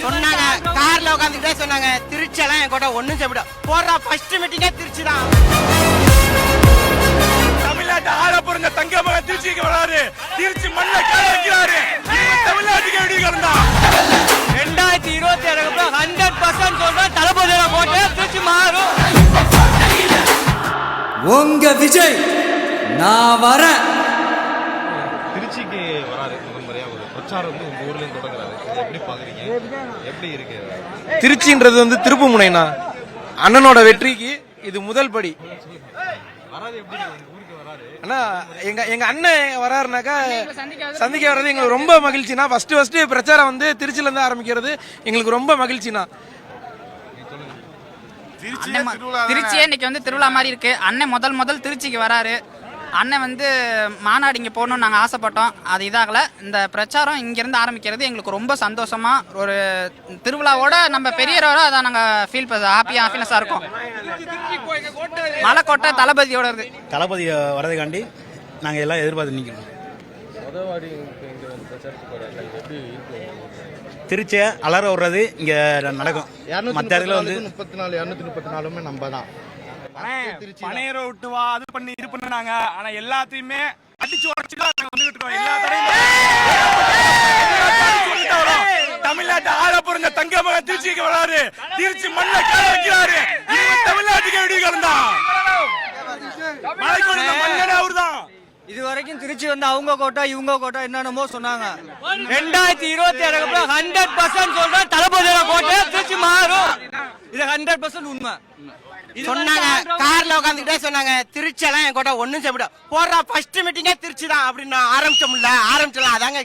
சொன்னாங்க. கார்ல உட்காந்துக்கிட்டே சொன்னாங்க. திருச்சியெல்லாம் என் கூட ஒண்ணும் சாப்பிட போடுறா ஃபர்ஸ்ட் மீட்டிங்கே திருச்சி தான் தமிழ்நாட்டு ஆள பிறந்த தங்க மகன் திருச்சிக்கு வராரு. திருச்சி மண்ணை கால வைக்கிறாரு. தமிழ்நாட்டுக்கு எப்படி கிடந்தா? ரெண்டாயிரத்தி இருபத்தி ஏழு ஹண்ட்ரட் பர்சன்ட் சொல்றேன். தளபதியில போட்டு திருச்சி மாறும். உங்க விஜய் நான் வரேன். திருச்சிக்கு வராரு? முதல் முறையா ஒரு பிரச்சாரம் வந்து உங்க ஊர்ல இருந்து தொடங்குறாரு. இதை எப்படி பாக்குறீங்க எப்படி இருக்கு? திருச்சின்றது வந்து திருப்பு முனைனா அண்ணனோட வெற்றிக்கு இது முதல் படி. வராது எப்படி? இருக்கு? உங்க ஊருக்கு வராரு. ஆனா எங்க எங்க அண்ணன் வராருனாக்கா சந்திக்க வர்றது எங்களுக்கு ரொம்ப மகிழ்ச்சினா ஃபர்ஸ்ட் ஃபர்ஸ்ட் பிரச்சாரம் வந்து திருச்சில இருந்து ஆரம்பிக்கிறது எங்களுக்கு ரொம்ப மகிழ்ச்சினா அண்ணன் ம- திருச்சியே இன்னைக்கு வந்து திருவிழா மாதிரி இருக்கு. அண்ணன் முதல் முதல் திருச்சிக்கு வராரு. அண்ணன் வந்து மாநாடு இங்கே போகணும்னு நாங்கள் ஆசைப்பட்டோம். அது இதாகல. இந்த பிரச்சாரம் இங்கேருந்து ஆரம்பிக்கிறது எங்களுக்கு ரொம்ப சந்தோஷமா ஒரு திருவிழாவோட நம்ம பெரியவரோட அதை நாங்கள் ஃபீல் ஹாப்பியாக ஹாப்பினஸாக இருக்கோம். மலைக்கோட்டை தளபதியோட இது. தளபதி வரதுக்காண்டி நாங்கள் எல்லாம் எதிர்பார்த்து நிற்கிறோம் திருச்சியை அலற விடுறது இங்கே நடக்கும். மற்ற இடத்துல வந்து முப்பத்தி நாலு இரநூத்தி முப்பத்தி நாலுமே நம்ம தான். பனையரை விட்டு வா அது பண்ணி இது பண்ணாங்க ஆனா எல்லாத்தையுமே அடிச்சு உடச்சுட்டு நாங்க வந்துகிட்டு இருக்கோம் எல்லா தடையும் தமிழ்நாட்டு ஆள பிறந்த தங்க மகன் திருச்சிக்கு வராரு. திருச்சி மண்ணை கால வைக்கிறாரு. இவன் தமிழ்நாட்டுக்கு எப்படி வந்த மன்னன் அவர்தான். இது வரைக்கும் திருச்சி வந்து அவங்க கோட்டா இவங்க கோட்டா என்னென்னமோ சொன்னாங்க. ரெண்டாயிரத்தி இருபத்தி ஏழு ஹண்ட்ரட் பர்சன்ட் சொல்றேன். தளபதியில போட்டு திருச்சி மாறும். ஹண்ட்ரட் பர்சன்ட் உண்மை. சொன்னாங்க. கார்ல உட்காந்துக்கிட்டே சொன்னாங்க. திருச்சியெல்லாம் என் கூட ஒண்ணும் சாப்பிட போடுறா ஃபர்ஸ்ட் மீட்டிங்கே திருச்சி தான் அப்படின்னு ஆரம்பிச்சோம்ல ஆரம்பிச்சலாம் அதாங்க.